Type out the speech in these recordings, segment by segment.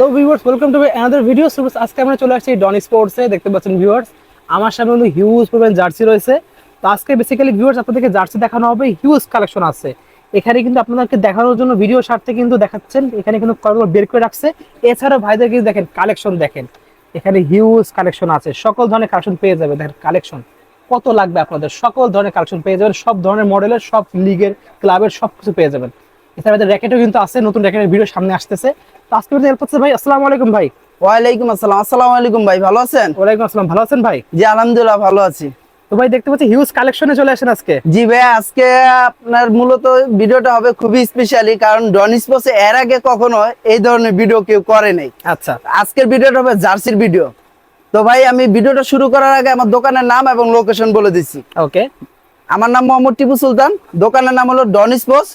Hello viewers welcome to another video আজকে আমরা চলে আসছি ডন স্পোর্টসে দেখতে পাচ্ছেন ভিউয়ার্স আমার সামনে কিন্তু হিউজ পরিমাণ জার্সি রয়েছে। তো আজকে বেসিক্যালি ভিউয়ার্স আপনাদেরকে জার্সি দেখানো হবে। হিউজ কালেকশন আছে। এখানে কিন্তু আপনাদেরকে দেখানোর জন্য ভিডিও স্বার্থে কিন্তু দেখাচ্ছেন। এখানে কিন্তু কতগুলো বের করে রাখছে। এছাড়াও ভাইদের কিন্তু দেখেন কালেকশন দেখেন। এখানে হিউজ কালেকশন আছে। সকল ধরনের কালেকশন পেয়ে যাবে। দেখেন কালেকশন কত লাগবে আপনাদের? সকল ধরনের কালেকশন পেয়ে যাবেন। সব ধরনের মডেলের সব লিগের ক্লাবের সব কিছু পেয়ে যাবেন। এছাড়া আমাদের র্যাকেটও কিন্তু আছে নতুন র্যাকেটের ভিডিও সামনে আসতেছে। তো আজকে হেল্প হচ্ছে ভাই আসসালামু আলাইকুম ভাই। ওয়ালাইকুম আসসালাম। আসসালামু আলাইকুম ভাই ভালো আছেন? ওয়ালাইকুম আসসালাম ভালো আছেন ভাই? জি আলহামদুলিল্লাহ ভালো আছি। তো ভাই দেখতে পাচ্ছি হিউজ কালেকশনে চলে আসেন আজকে। জি ভাই আজকে আপনার মূলত ভিডিওটা হবে খুবই স্পেশালি কারণ ডন স্পোর্টসে এর আগে কখনো এই ধরনের ভিডিও কেউ করে নাই। আচ্ছা। আজকের ভিডিওটা হবে জার্সির ভিডিও তো ভাই আমি ভিডিওটা শুরু করার আগে আমার দোকানের নাম এবং লোকেশন বলে দিচ্ছি। ওকে আমার নাম মোহাম্মদ টিপু সুলতান। দোকানের নাম হলো ডন স্পোর্টস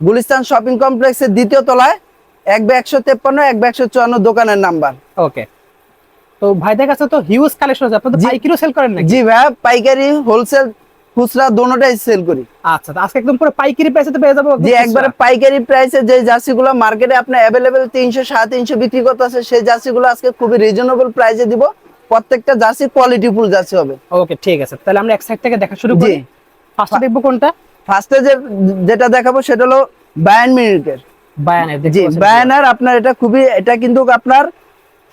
গুলিস্তান শপিং কমপ্লেক্সের দ্বিতীয় তলায় এক বে একশো তেপ্পান্ন এক বে একশো চুয়ান্ন দোকানের নাম্বার। ওকে। তো ভাইদের কাছে তো হিউজ কালেকশন আছে। আপনাদের জি। পাইকারিও সেল করেন নাকি? জি ভাই পাইকারি হোলসেল খুচরা দোনোটাই সেল করি। আচ্ছা আজকে একদম পুরো পাইকারি প্রাইসে তো পেয়ে যাব যে একবারে পাইকারি প্রাইসে যে জার্সি গুলো মার্কেটে আপনার অ্যাভেলেবেল তিনশো সাড়ে তিনশো বিক্রি করতে আছে সেই জার্সি গুলো আজকে খুবই রিজনেবল প্রাইসে দিব। প্রত্যেকটা জার্সি কোয়ালিটি ফুল জার্সি হবে। ওকে ঠিক আছে। তাহলে আমরা এক সাইড থেকে দেখা শুরু করি। ফার্স্টে দেখব কোনটা? ফার্স্টে যে যেটা দেখাবো সেটা হলো বায়ান মিনিটের বায়ানের জি বায়ানার আপনার এটা খুবই এটা কিন্তু আপনার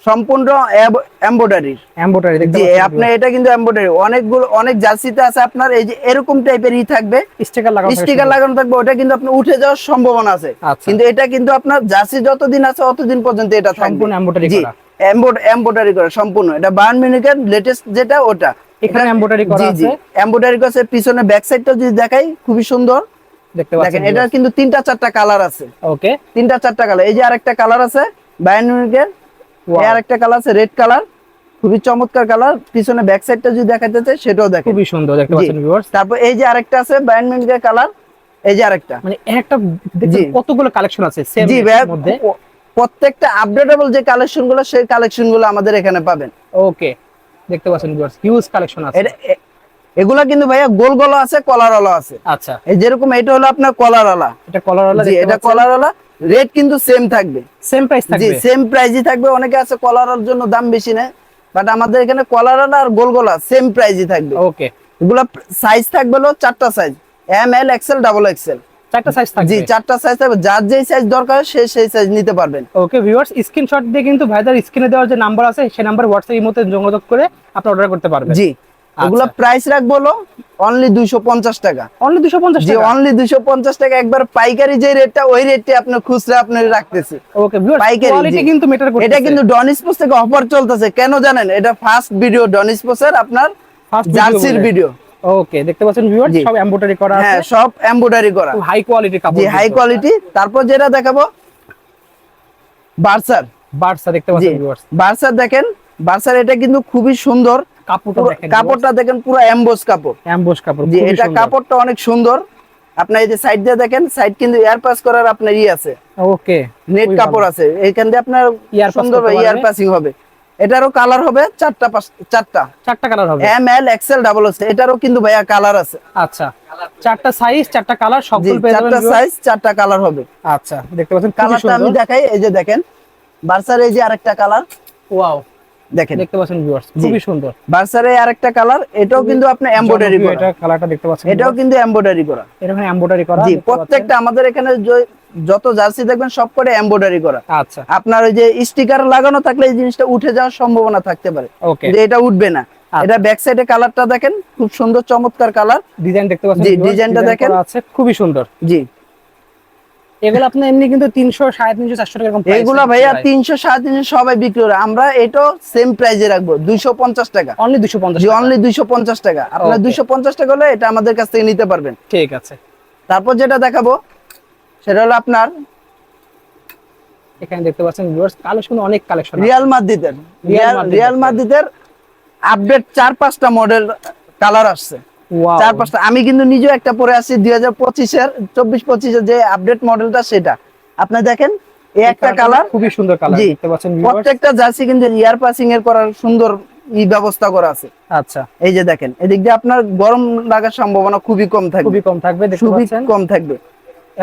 সম্পূর্ণ এম্বয়ডারির এমব্রয়ডারি জি আপনার এটা কিন্তু এম্বয়ডারি অনেকগুলো অনেক জার্সিতে আছে আপনার এই যে এরকম টাইপের ই থাকবে। স্টিকার লাগানো স্টিকার লাগানো থাকবে ওটা কিন্তু আপনার উঠে যাওয়ার সম্ভাবনা আছে। আচ্ছা। কিন্তু এটা কিন্তু আপনার জার্সি যতদিন আছে অতদিন পর্যন্ত এটা থাকবে। সম্পূর্ণ জি করা। এমব্রয়ডারি করা সম্পূর্ণ। এটা বার্ন মিনিকের লেটেস্ট যেটা ওটা। এখানে embroidery করা আছে। এমব্রয়ডারি করা আছে পিছনে ব্যাক সাইডটা যদি দেখাই খুবই সুন্দর। দেখতে পাচ্ছেন এটা কিন্তু তিনটা চারটা কালার আছে। ওকে। তিনটা চারটা কালার এই যে আরেকটা কালার আছে আরেকটা কালার আছে রেড কালার খুবই চমৎকার কালার পিছনে ব্যাক সাইডটা যদি দেখাইতে চাই সেটাও দেখেন। খুবই সুন্দর দেখতে পাচ্ছেন ভিউয়ার্স তারপর এই যে আরেকটা আছে বার্ন কালার এই যে আরেকটা। মানে একটা কতগুলো কালেকশন আছে সেম মধ্যে? প্রত্যেকটা আপডেটেবল যে কালেকশনগুলো সেই কালেকশনগুলো আমাদের এখানে পাবেন। ওকে। দেখতে পাচ্ছেন ভিউয়ার্স হিউজ কালেকশন আছে। এগুলা কিন্তু ভাইয়া গোল গলা আছে কলার ওলা আছে। আচ্ছা। এই যেরকম এটা হলো আপনার কলার ওলা এটা কলার ওয়ালা জি এটা কলার ওলা রেট কিন্তু সেম থাকবে। সেম প্রাইস থাকবে। জি সেম প্রাইসই থাকবে। অনেকে আছে কলার জন্য দাম বেশি নেয় বাট আমাদের এখানে কলার ওলা আর গোল গলা সেম প্রাইসই থাকবে। ওকে এগুলা সাইজ থাকবে হলো চারটা size M L XL double XL চারটা সাইজ থাকবে। জি চারটা সাইজ থাকবে। যার যেই সাইজ দরকার সে সেই সাইজ নিতে পারবেন ওকে ভিউয়ার্স স্ক্রিনশট দিয়ে কিন্তু ভাইদার স্ক্রিনে দেওয়ার যে নাম্বার আছে সেই নাম্বার হোয়াটসঅ্যাপ ইমোতে যোগাযোগ করে আপনি অর্ডার করতে পারবেন। জি আচ্ছা। প্রাইস রাখব হলো অনলি দুইশো পঞ্চাশ টাকা। অনলি 250 জি অনলি দুইশো পঞ্চাশ টাকা। একবার পাইকারি যে রেটটা ওই রেটটা আপনার খুচরা আপনার রাখতেছি। ওকে পাইকারি, কোয়ালিটি কিন্তু করতেছে। এটা কিন্তু ডন স্পোর্টস থেকে অফার চলতেছে। কেন জানেন? এটা ফার্স্ট ভিডিও ডন স্পোর্টস এর আপনার জার্সির ভিডিও ওকে দেখতে পাচ্ছেন ভিউয়ার্স জি। সব এমব্রয়ডারি করা হ্যাঁ সব এমব্রয়ডারি করা। হাই কোয়ালিটি কাপড় জি হাই কোয়ালিটি তারপর যেটা দেখাবো বার্সার। বার্সা দেখতে পাচ্ছেন ভিউয়ার্স বার্সার দেখেন বার্সার এটা কিন্তু খুবই সুন্দর। কাপড়টা দেখেন কাপড়টা দেখেন পুরো এমবোস কাপড়। এমবোস কাপড় জি এটা কাপড়টা অনেক সুন্দর। আপনার এই যে সাইড দিয়ে দেখেন সাইড কিন্তু এয়ার পাস করার আপনার ই আছে। ওকে নেট কাপড় আছে। এইখান দিয়ে আপনার সুন্দর ইয়ার পাসিং হবে। এটারও কালার হবে চারটা চারটা। চারটা কালার হবে। এম এল এক্সেল ডাবল আছে এটারও কিন্তু ভাইয়া কালার আছে। আচ্ছা। চারটা সাইজ চারটা কালার সব সকল পেয়ে যাবেন। চারটা সাইজ চারটা কালার হবে। আচ্ছা দেখতে পাচ্ছেন কালারটা আমি দেখাই এই যে দেখেন বার্সার এই যে আরেকটা কালার ওয়াও দেখেন। দেখতে পাচ্ছেন ভিউয়ার্স খুবই সুন্দর। বার্সার আরেকটা কালার এটাও কিন্তু আপনি এমব্রয়ডারি করা এটা কালারটা দেখতে পাচ্ছেন এটাও কিন্তু এমব্রয়ডারি করা। এটা মানে এমব্রয়ডারি করা জি প্রত্যেকটা আমাদের এখানে যত জার্সি দেখবেন সব করে এমব্রয়ডারি করা। আচ্ছা। আপনার ওই যে স্টিকার লাগানো থাকলে এই জিনিসটা উঠে যাওয়ার সম্ভাবনা থাকতে পারে। যে এটা উঠবে না। আচ্ছা। এটা ব্যাক সাইডে কালারটা দেখেন খুব সুন্দর চমৎকার কালার ডিজাইন দেখতে পাচ্ছেন জি, ডিজাইনটা দেখেন। আছে খুবই সুন্দর। জি। এগুলো আপনি এমনি কিন্তু তিনশো সাড়ে তিনশো চারশো টাকা এগুলা ভাইয়া তিনশো সাড়ে তিনশো সবাই বিক্রি করে। আমরা এটাও সেম প্রাইজে রাখব দুইশো পঞ্চাশ টাকা। অনলি পঞ্চাশ অনলি দুইশো পঞ্চাশ টাকা। আপনার. দুইশো পঞ্চাশ টাকা হলে এটা আমাদের কাছ থেকে নিতে পারবেন। ঠিক আছে। তারপর যেটা দেখাবো সেটা হলো আপনার এখানে দেখতে পাচ্ছেন ভিউয়ার্স কালেকশন অনেক কালেকশন রিয়াল মাদ্রিদের রিয়াল মাদ্রিদের। আপডেট চার পাঁচটা মডেল কালার আসছে। চার পাঁচটা। আমি কিন্তু নিজেও একটা পরে আসছি দুই হাজার পঁচিশের চব্বিশ পঁচিশের যে আপডেট মডেলটা সেটা। আপনি দেখেন এই একটা কালার খুবই সুন্দর কালার জি। প্রত্যেকটা জার্সি কিন্তু ইয়ার পাসিং এর করার সুন্দর ই ব্যবস্থা করা আছে। আচ্ছা। এই যে দেখেন এদিক দিয়ে আপনার গরম লাগার সম্ভাবনা খুবই কম থাকবে। খুবই কম থাকবে খুবই কম থাকবে।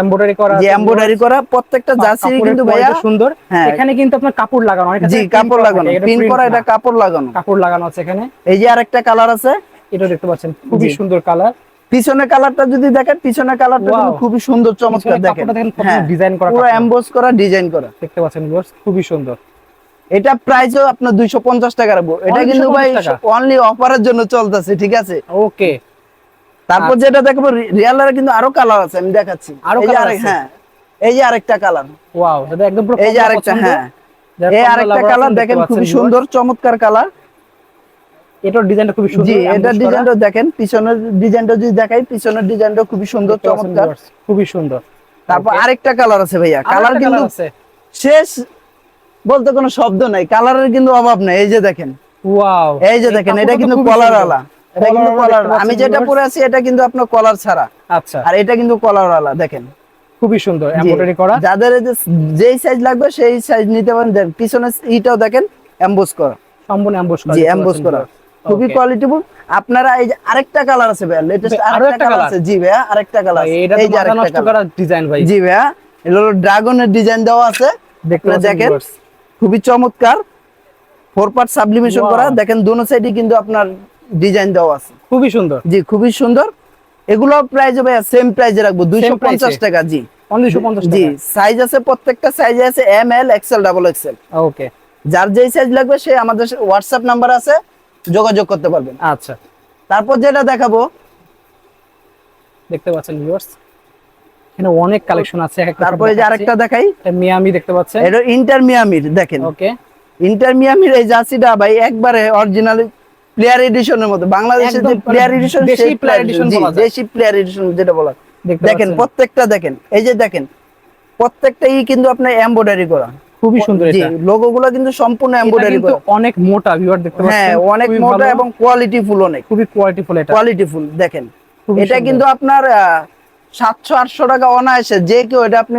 এমব্রয়ডারি করা যে এমব্রয়ডারি করা প্রত্যেকটা জার্সি কিন্তু ভাইয়া সুন্দর। হ্যাঁ। এখানে কিন্তু আপনার কাপড় লাগানো অনেক জি কাপড় লাগানো পিন করা এটা কাপড় লাগানো। কাপড় লাগানো আছে এখানে। এই যে আরেকটা কালার আছে এটা দেখতে পাচ্ছেন খুবই সুন্দর কালার। পিছনের কালারটা যদি দেখেন পিছনের কালারটা কিন্তু খুবই সুন্দর চমৎকার দেখেন। দেখেন কত হ্যাঁ ডিজাইন করা পুরো। এমবোস করা ডিজাইন করা। দেখতে পাচ্ছেন ভিউয়ার্স খুবই সুন্দর। এটা প্রাইসও আপনার 250 টাকা রাখব। এটা কিন্তু ভাই অনলি অফারের জন্য চলতেছে ঠিক আছে? ওকে তারপর যেটা দেখব রিয়ালের কিন্তু আরও কালার আছে আমি দেখাচ্ছি। আরও যে আছে? হ্যাঁ এই যে আরেকটা কালার ওয়াও এটা একদম পুরো এই যে আরেকটা হ্যাঁ। এই আরেকটা কালার দেখেন খুবই সুন্দর চমৎকার কালার এটার ডিজাইনটা খুবই সুন্দর জি এটা ডিজাইনটা দেখেন পিছনের ডিজাইনটা যদি দেখাই পিছনের ডিজাইনটা খুবই সুন্দর চমৎকার। খুবই সুন্দর। তারপর আরেকটা কালার আছে ভাইয়া কালার কিন্তু শেষ বলতে কোনো শব্দ নাই কালারের কিন্তু অভাব নাই এই যে দেখেন। ওয়াও এই যে দেখেন এটা কিন্তু কলার আলা। এটা কিন্তু কলার আমি যেটা পরে আছি এটা কিন্তু আপনার কলার ছাড়া। আচ্ছা। আর এটা কিন্তু কলার আলা দেখেন। খুবই সুন্দর এমব্রয়ডারি করা। যাদের যে যেই সাইজ লাগবে সেই সাইজ নিতে পারেন। দেন পিছনে ইটাও দেখেন এমবোস করা। সম্পূর্ণ অ্যাম্বুশ করা জি এমবোস করা। খুবই কোয়ালিটিফুল আপনারা এই যে আরেকটা কালার আছে ভাইয়া লেটেস্ট আরেকটা কালার আছে। জি ভাইয়া আরেকটা কালার এটা এই যে আরেকটা কালার ডিজাইন ভাই। জি ভাইয়া এটা হলো ড্রাগনের ডিজাইন দেওয়া আছে। দেখেন খুবই চমৎকার। ফোর পার্ট সাবলিমেশন করা। দেখেন দোনো সাইডে কিন্তু আপনার ডিজাইন দেওয়া আছে। খুবই সুন্দর। জি খুবই সুন্দর। এগুলো প্রাইস ভাইয়া সেম প্রাইসে রাখব। দুইশো পঞ্চাশ price-এ? টাকা জি। অনলি 250 জি সাইজ আছে প্রত্যেকটা সাইজে আছে M L XL double XL okay যার যেই সাইজ লাগবে সে আমাদের হোয়াটসঅ্যাপ নাম্বার আছে। যোগাযোগ করতে পারবেন। আচ্ছা। তারপর যেটা দেখাবো দেখতে পাচ্ছেন ভিউয়ার্স এখানে অনেক কালেকশন আছে তারপরে যে আরেকটা দেখাই। এটা মিয়ামি দেখতে পাচ্ছেন। এটা ইন্টার মিয়ামির দেখেন। ওকে ইন্টার মিয়ামির এই জার্সিটা ভাই একবারে অরিজিনাল প্লেয়ার এডিশনের মতো। বাংলাদেশের যে প্লেয়ার এডিশন দেশি player edition বলা যায়। দেশি প্লেয়ার এডিশন যেটা বলা। দেখেন প্রত্যেকটা দেখেন। এই যে দেখেন প্রত্যেকটাই কিন্তু আপনার এমব্রয়ডারি করা। খুবই সুন্দর এটা। লোগো গুলো কিন্তু সম্পূর্ণ এমব্রয়ডারি করা। অনেক মোটা ভিউয়ার দেখতে পাচ্ছেন হ্যাঁ অনেক মোটা এবং কোয়ালিটি ফুল অনেক। খুবই কোয়ালিটিফুল এটা। কোয়ালিটি ফুল দেখেন এটা। কিন্তু আপনার সাতশো আটশো টাকা অনায়াসে যে কেউ এটা আপনি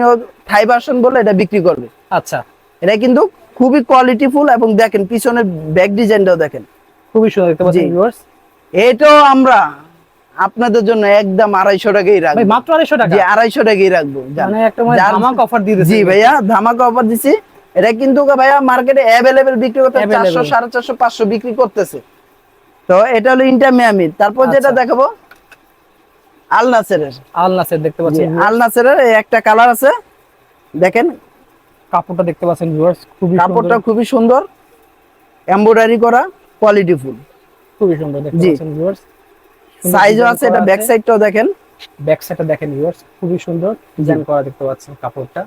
থাই ভার্সন বলে এটা বিক্রি করবে। আচ্ছা। এটা কিন্তু খুবই কোয়ালিটি ফুল এবং দেখেন পিছনের ব্যাক ডিজাইনটাও দেখেন। খুবই সুন্দর দেখতে পাচ্ছেন। ভিউয়ার্স এটাও আমরা আপনাদের জন্য একদম আড়াইশো টাকাই রাখব। মাত্র 250 টাকা? আড়াইশো টাকাই রাখব। মানে মানে ধামাকা অফার দিয়ে জি ভাইয়া ধামাকা অফার দিছি। এটা কিন্তু ভাইয়া মার্কেটে অ্যাভেলেবেল বিক্রি করতে চারশো সাড়ে চারশো পাঁচশো বিক্রি করতেছে। তো এটা হলো ইন্টার মিয়ামির তারপর যেটা আচ্ছা। দেখাবো আল নাসেরের আল নাসের দেখতে আল নাসেরের একটা কালার আছে। দেখেন। কাপড়টা দেখতে পাচ্ছেন ভিউয়ার্স খুবই কাপড়টা খুবই সুন্দর। এমব্রয়ডারি করা কোয়ালিটি ফুল খুবই সুন্দর দেখতে পাচ্ছেন ভিউয়ার্স সাইজও আছে এটা ব্যাক সাইডটাও দেখেন। ব্যাক সাইডটা দেখেন ভিউয়ার্স খুবই সুন্দর। ডিজাইন করা দেখতে পাচ্ছেন কাপড়টা।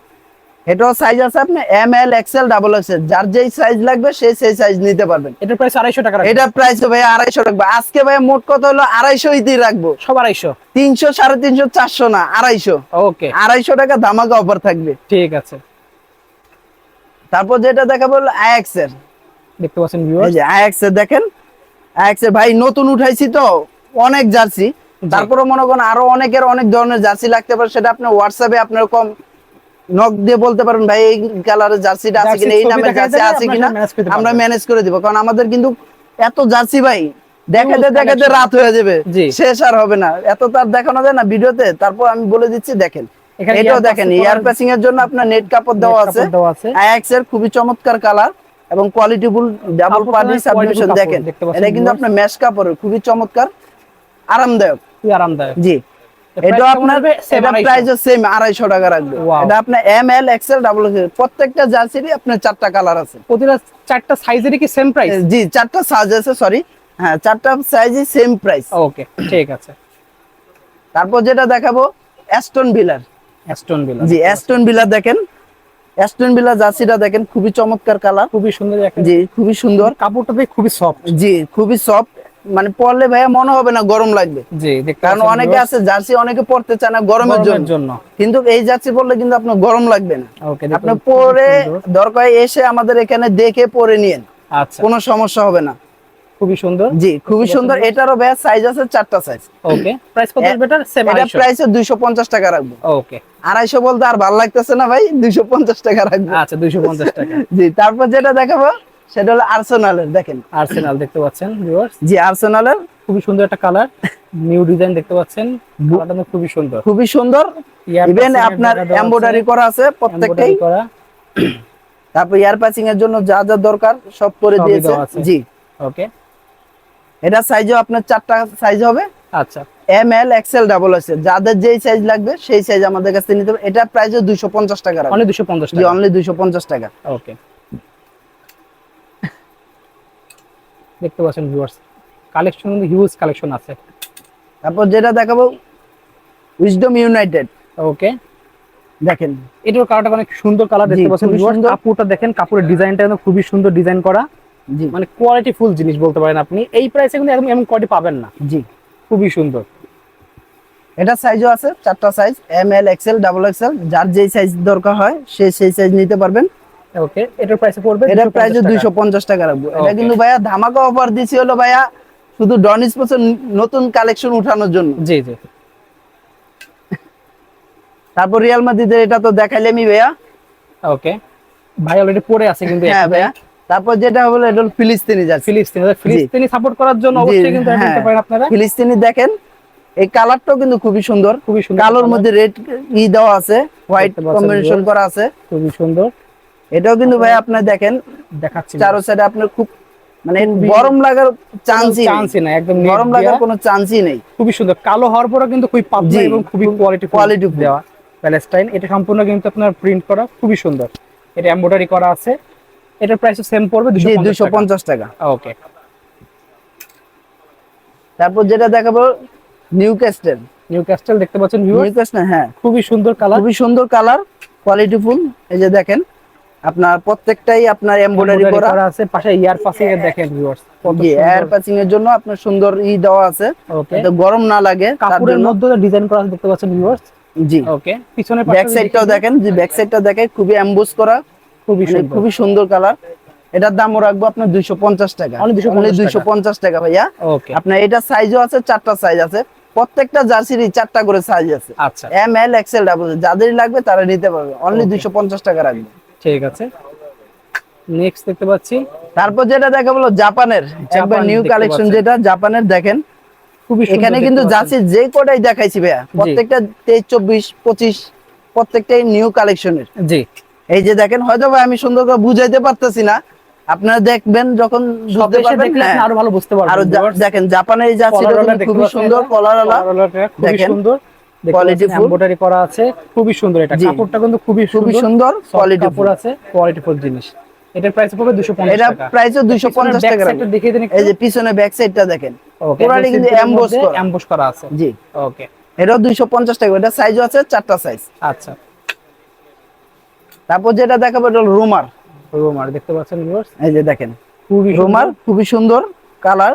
এটাও সাইজ আছে আপনি M L XL double XL যার যেই সাইজ লাগবে সেই সেই সাইজ নিতে পারবেন। এটার প্রাইস 250 টাকা রাখবেন। এটা প্রাইস ভাই আড়াইশো রাখব। আজকে ভাই মোট কত হলো? আড়াইশো ইতি রাখব। সব 250 তিনশো সাড়ে তিনশো চারশো না আড়াইশো। ওকে আড়াইশো টাকা ধামাকা অফার থাকবে। ঠিক আছে। তারপর যেটা দেখাবো হলো আয়াক্স এর দেখতে পাচ্ছেন এই যে আয়াক্স এর দেখেন। আয়াক্স এর ভাই নতুন উঠাইছি তো অনেক জার্সি। তারপরে মনে করেন আরও অনেকের অনেক ধরনের জার্সি লাগতে পারে সেটা আপনি হোয়াটসঅ্যাপে আপনার কম নক দিয়ে বলতে পারেন ভাই এই কালারের জার্সিটা আছে কিনা এই নামের জার্সি আছে কিনা আমরা ম্যানেজ করে দিব। কারণ আমাদের কিন্তু এত জার্সি ভাই দেখাতে দেখাতে রাত হয়ে যাবে। শেষ আর হবে না। এত তার দেখানো যায় না ভিডিওতে। তারপর আমি বলে দিচ্ছি দেখেন। এটাও দেখেন এয়ার প্যাসিং এর জন্য আপনার নেট কাপড় দেওয়া আছে। কাপড় আয়াক্স এর খুবই চমৎকার কালার এবং কোয়ালিটিফুল ডাবল পার্টি সাবমিশন দেখেন। এটা কিন্তু আপনার ম্যাশ কাপড়ের খুবই চমৎকার আরামদায়ক। খুবই আরামদায়ক। জি। এটা আপনার এটা 250 প্রাইস সেম আড়াইশো টাকা রাখবে। এটা আপনার এম এল এক্সেল ডাবল প্রত্যেকটা জার্সিরই আপনার চারটা কালার আছে। প্রতিটা চারটা সাইজেরই কি সেম প্রাইস জি চারটা সাইজ আছে সরি হ্যাঁ চারটা সাইজই সেম প্রাইস ওকে ঠিক আছে। তারপর যেটা দেখাবো অ্যাস্টন বিলার অ্যাস্টন জি অ্যাস্টন বিলার দেখেন। অ্যাস্টন বিলার জার্সিটা দেখেন খুবই চমৎকার কালার খুবই সুন্দর জি খুবই সুন্দর। কাপড়টা খুবই সফট জি খুবই সফট মানে পরলে ভাইয়া মনে হবে না গরম লাগবে। জি কারণ অনেকে আছে জার্সি অনেকে পরতে চায় না গরমের জন্য। কিন্তু এই জার্সি পরলে কিন্তু আপনার গরম লাগবে না। আপনি পরে দরকার এসে আমাদের এখানে দেখে পরে নিয়েন। আচ্ছা। কোনো সমস্যা হবে না। খুবই সুন্দর। জি খুবই সুন্দর। এটারও ভাইয়া সাইজ আছে চারটা সাইজ ওকে প্রাইস কত বেটার? সেম এটা প্রাইসে দুইশো পঞ্চাশ টাকা রাখব। ওকে আড়াইশো বলতে আর ভালো লাগতেছে না ভাই? দুইশো পঞ্চাশ টাকা রাখব। আচ্ছা 250 টাকা। জি তারপর যেটা দেখাবো সেটা হলো আর্সেনালের দেখেন। আর্সেনাল দেখতে পাচ্ছেন ভিউয়ার্স জি আর্সেনালের খুবই সুন্দর একটা কালার নিউ ডিজাইন দেখতে পাচ্ছেন। কালারটা খুবই সুন্দর। খুবই সুন্দর। ইভেন আপনার এমব্রয়ডারি করা আছে প্রত্যেকটাই। করা। তারপর ইয়ার প্যাচিং এর জন্য যা যা দরকার সব করে দিয়েছে। জি। ওকে এটা সাইজও আপনার চারটা সাইজ হবে। আচ্ছা। এম এল এক্সেল ডাবল আছে। যাদের যেই সাইজ লাগবে সেই সাইজ আমাদের কাছে নিতে হবে। এটা প্রাইস দুইশো পঞ্চাশ টাকা রাখবে। অনলি দুশো পঞ্চাশ জি টাকা অনলি দুইশো পঞ্চাশ টাকা। ওকে দেখতে পাচ্ছেন ভিউয়ার্স কালেকশন কিন্তু হিউজ কালেকশন আছে। তারপর যেটা দেখাবো উইজডম ইউনাইটেড ওকে দেখেন। এটার কালারটা অনেক সুন্দর কালার দেখতে পাচ্ছেন সুন্দর। কাপড়টা দেখেন কাপড়ের ডিজাইনটা কিন্তু খুবই সুন্দর ডিজাইন করা। জি। মানে কোয়ালিটি ফুল জিনিস বলতে পারেন আপনি। এই প্রাইসে কিন্তু একদম এমন কোয়ালিটি পাবেন না। জি। খুবই সুন্দর। এটা সাইজও আছে চারটা size M L XL double XL যার যেই সাইজ দরকার হয় সে সেই সাইজ নিতে পারবেন। ওকে এটার প্রাইসে পড়বে এটা 250 প্রাইস টাকা। দুইশো পঞ্চাশ টাকা রাখব। এটা কিন্তু ভাইয়া ধামাকা অফার দিছি হলো ভাইয়া শুধু ডনিস পোসের নতুন কালেকশন উঠানোর জন্য। জি জি। তারপর রিয়াল মাদ্রিদের এটা তো দেখাইলামই ভাইয়া। ওকে ভাই অলরেডি পড়ে আছে কিন্তু হ্যাঁ ভাইয়া। তারপর যেটা হলো এটা ফিলিস্তিনি যাচ্ছে ফিলিস্তিনি ফিলিস্তিনি সাপোর্ট করার জন্য অবশ্যই কিন্তু এটা হ্যাঁ। পারেন আপনারা। ফিলিস্তিনি দেখেন এই কালারটাও কিন্তু খুবই সুন্দর। খুবই সুন্দর কালোর মধ্যে রেড ই দেওয়া আছে হোয়াইট কম্বিনেশন করা আছে। খুবই সুন্দর। এটাও কিন্তু ভাই আপনার দেখেন দেখাচ্ছি চারো সাইডে আপনার খুব মানে খুবই- গরম লাগার চান্সই চান্সই না একদম গরম লাগার কোনো চান্সই নেই। খুবই সুন্দর। কালো হওয়ার পরে কিন্তু খুবই পাতলা জি, এবং খুবই কোয়ালিটি qualityful। দেওয়া। প্যালেস্টাইন এটা সম্পূর্ণ কিন্তু আপনার প্রিন্ট করা খুবই সুন্দর। এটা এমব্রয়ডারি করা আছে। এটার প্রাইস সেম পড়বে 250 টাকা। পঞ্চাশ টাকা। ওকে তারপর যেটা দেখাবো নিউ ক্যাস্টেল নিউ ক্যাস্টেল দেখতে পাচ্ছেন নিউ ক্যাস্টেল হ্যাঁ। খুবই সুন্দর কালার খুবই সুন্দর কালার কোয়ালিটি ফুল। এই যে দেখেন আপনার প্রত্যেকটাই আপনার এমব্রয়ডারি করা। আছে পাশে ইয়ার পাশে দেখেন ভিউয়ার্স জি এয়ার প্যাচিং এর জন্য আপনার সুন্দর ই দেওয়া আছে। যাতে গরম না লাগে কাপড়ের মধ্যে ডিজাইন করা আছে দেখতে পাচ্ছেন ভিউয়ার্স জি। ওকে পিছনের ব্যাক সাইডটাও দেখেন। যে ব্যাক সাইডটা দেখেন খুবই এমবুস করা। খুবই মানে সুন্দর। খুবই সুন্দর কালার এটার দামও রাখব আপনার দুইশো পঞ্চাশ টাকা। Only 250 দুইশো পঞ্চাশ টাকা ভাইয়া। ওকে আপনার এটা সাইজও আছে চারটা সাইজ আছে। প্রত্যেকটা জার্সিরই চারটা করে সাইজ আছে। আচ্ছা। এম এল এক্সেল ডাবল যাদেরই লাগবে তারা নিতে পারবে। অনলি. দুইশো পঞ্চাশ টাকা রাখবে। ঠিক আছে। নেক্সট দেখতে পাচ্ছি। তারপর যেটা দেখা বলো জাপানের একবার নিউ কালেকশন যেটা জাপানের দেখেন। খুবই সুন্দর এখানে কিন্তু। জার্সি যে কোটাই দেখাইছি ভাইয়া প্রত্যেকটা তেইশ চব্বিশ পঁচিশ প্রত্যেকটাই নিউ কালেকশনের জি। এই যে দেখেন হয়তো ভাই আমি সুন্দর করে বুঝাইতে পারতেছি না। আপনারা দেখবেন যখন হ্যাঁ। আরও ভালো বুঝতে পারবেন আরও দেখেন জাপানের এই জার্সিটা খুবই সুন্দর? কলারওয়ালা খুবই। সুন্দর। Quality full। এমব্রয়ডারি করা আছে। খুবই সুন্দর এটা কাপড়টা কিন্তু খুবই খুবই সুন্দর। সুন্দর কোয়ালিটি কাপড় আছে কোয়ালিটি ফুল জিনিস। এটার প্রাইস পড়বে 250 এটা টাকা। প্রাইসও দুইশো পঞ্চাশ টাকা back side দেখিয়ে দিন এই যে পিছনে ব্যাক সাইডটা দেখেন। ওকে কিন্তু emboss করা। এমবোস করা আছে। জি। ওকে এটাও দুইশো পঞ্চাশ টাকা এটা সাইজও আছে চারটা সাইজ আচ্ছা। তারপর যেটা দেখাবো এটা রুমার। রোমার দেখতে পাচ্ছেন ভিউয়ার্স এই যে দেখেন। খুবই রুমার খুবই সুন্দর কালার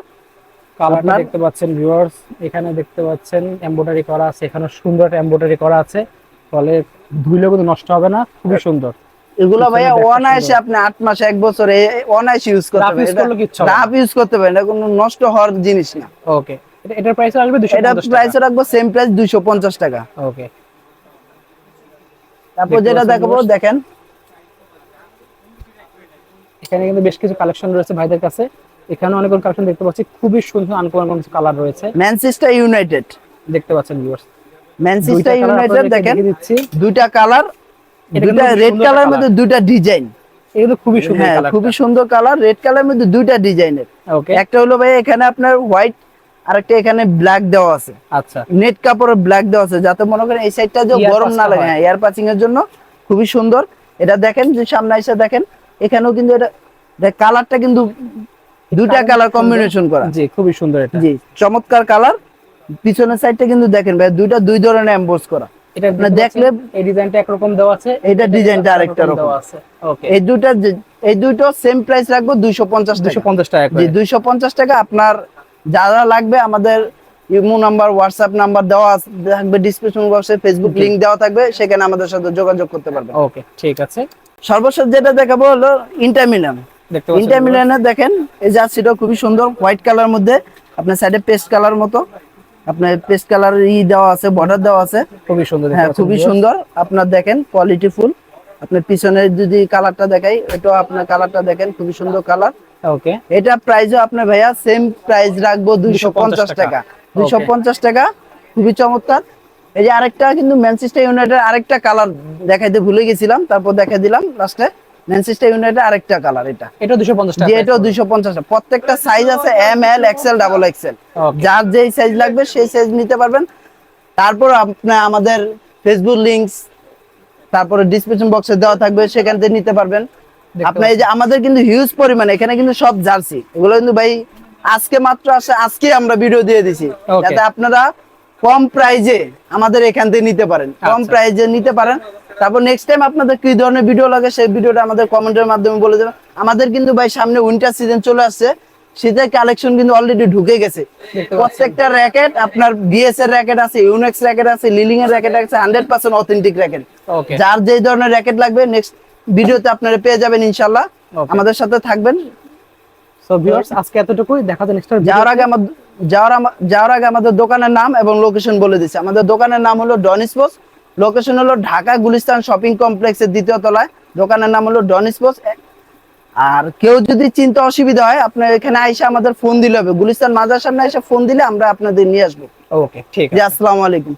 কালারটা দেখতে পাচ্ছেন ভিউয়ার্স এখানে দেখতে পাচ্ছেন এমব্রয়ডারি করা আছে এখানে সুন্দর একটা এমব্রয়ডারি করা আছে। ফলে ধুইলেও কিন্তু নষ্ট হবে না খুবই সুন্দর। এগুলো ভাইয়া অনায়াসে আপনি আট মাস এক বছরে অনায়াসে ইউজ করতে পারেন। রাফ ইউজ করতে পারেন এটা কোনো নষ্ট হওয়ার জিনিস না। ওকে এটার প্রাইস আসবে 250 এটা প্রাইস রাখব সেম প্রাইস দুইশো পঞ্চাশ টাকা। ওকে তারপর যেটা দেখাবো দেখেন। এখানে কিন্তু বেশ কিছু কালেকশন রয়েছে ভাইদের কাছে। এখানে অনেক কালেকশন দেখতে পাচ্ছি। খুবই সুন্দর আনকমন কিছু কালার রয়েছে। ম্যানচেস্টার ইউনাইটেড দেখতে পাচ্ছেন ভিউয়ার্স ম্যানচেস্টার ইউনাইটেড দেখেন। দুইটা কালার দুইটা রেড কালার মধ্যে দুইটা ডিজাইন এগুলো খুবই সুন্দর হ্যাঁ কালার খুবই সুন্দর কালার রেড কালার মধ্যে দুইটা ডিজাইনের ওকে একটা হলো ভাই এখানে আপনার হোয়াইট আরেকটা এখানে ব্ল্যাক দেওয়া আছে। আচ্ছা। নেট কাপড়ের ব্ল্যাক দেওয়া আছে। যাতে মনে করেন এই সাইডটা যে গরম না লাগে। হ্যাঁ। এয়ার পাচিং এর জন্য খুবই সুন্দর। এটা দেখেন যে সামনে এসে দেখেন এখানেও কিন্তু এটা কালারটা কিন্তু দুইটা কালার কম্বিনেশন করা। জি খুবই সুন্দর এটা। জি চমৎকার কালার পিছনের সাইডটা কিন্তু দেখেন ভাই দুইটা দুই ধরনের এমবোস করা। এটা আপনার দেখতে দেখলে- এই ডিজাইনটা একরকম দেওয়া আছে এটা ডিজাইনটা আরেকটা রকম। দেওয়া আছে। ওকে এই দুইটা এই দুইটো সেম প্রাইস রাখব দুইশো পঞ্চাশ টাকা। 250 টাকা জি করে দুইশো পঞ্চাশ টাকা আপনার যারা লাগবে আমাদের ইমো নাম্বার হোয়াটসঅ্যাপ নাম্বার দেওয়া আছে- থাকবে ডিসক্রিপশন বক্সে ফেসবুক লিংক দেওয়া থাকবে সেখানে আমাদের সাথে যোগাযোগ করতে পারবেন। ওকে ঠিক আছে। সর্বশেষ যেটা দেখাবো হলো ইন্টারমিলান পাচ্ছেন ইন্টারমিলানে দেখেন এই জার্সিটা খুবই সুন্দর হোয়াইট কালার মধ্যে আপনার সাইডে পেস্ট কালার মতো আপনার পেস্ট কালার ই দেওয়া আছে বর্ডার দেওয়া আছে। খুবই সুন্দর হ্যাঁ খুবই সুন্দর। আপনার দেখেন কোয়ালিটি ফুল আপনার পিছনে যদি কালারটা দেখাই এটাও আপনার কালারটা দেখেন খুবই সুন্দর কালার ওকে এটা প্রাইসও আপনার ভাইয়া সেম প্রাইস রাখব দুইশো পঞ্চাশ 250 টাকা। টাকা। দুইশো পঞ্চাশ টাকা খুবই চমৎকার। এই যে আরেকটা কিন্তু ম্যানচেস্টার ইউনাইটেড আরেকটা কালার দেখাইতে ভুলে গেছিলাম তারপর দেখাই দিলাম লাস্টে ম্যানচেস্টার ইউনাইটেড আরেকটা কালার এটা। এটা দুশো পঞ্চাশ টাকা যে এটাও দুইশো পঞ্চাশ প্রত্যেকটা সাইজ আছে M L XL double Okay. যার যেই সাইজ লাগবে সেই সাইজ নিতে পারবেন। তারপর আপনার আমাদের ফেসবুক লিংকস তারপরে ডিসক্রিপশন বক্সে দেওয়া থাকবে সেখান থেকে নিতে পারবেন। আপনার এই যে আমাদের কিন্তু হিউজ পরিমাণ এখানে কিন্তু সব জার্সি। এগুলো কিন্তু ভাই আজকে মাত্র আসে আজকে আমরা ভিডিও দিয়ে দিছি। যাতে আপনারা কম প্রাইজে আমাদের এখান থেকে নিতে পারেন। কম আচ্ছা। প্রাইজে নিতে পারেন। তারপর নেক্সট টাইম আপনাদের কি ধরনের ভিডিও লাগে সেই ভিডিওটা আমাদের কমেন্টের মাধ্যমে বলে দেবেন। আমাদের কিন্তু ভাই সামনে উইন্টার সিজন চলে আসছে শীতের কালেকশন কিন্তু অলরেডি ঢুকে গেছে। প্রত্যেকটা র্যাকেট আপনার বিএস এর র্যাকেট আছে ইউনেক্স র্যাকেট আছে লিলিং এর র্যাকেট আছে হান্ড্রেড পার্সেন্ট অথেন্টিক র্যাকেট যার যে ধরনের র্যাকেট লাগবে নেক্সট ভিডিওতে আপনারা পেয়ে যাবেন ইনশাল্লাহ আমাদের সাথে থাকবেন। সো ভিউয়ার্স আজকে এতটুকুই। দেখা যায় নেক্সট যাওয়ার আগে আমার যাওয়ার যাওয়ার আগে আমাদের দোকানের নাম এবং লোকেশন বলে দিচ্ছি। আমাদের দোকানের নাম হলো ডনিস স্পোর্টস লোকেশন হলো ঢাকা গুলিস্তান শপিং কমপ্লেক্সের দ্বিতীয় তলায়। দোকানের নাম হলো ডন স্পোর্টস আর কেউ যদি চিন্তা অসুবিধা হয় আপনার এখানে আইসা আমাদের ফোন দিলে হবে। গুলিস্তান মাজার সামনে এসে ফোন দিলে আমরা আপনাদের নিয়ে আসব। ওকে ঠিক আছে। আসসালামু আলাইকুম।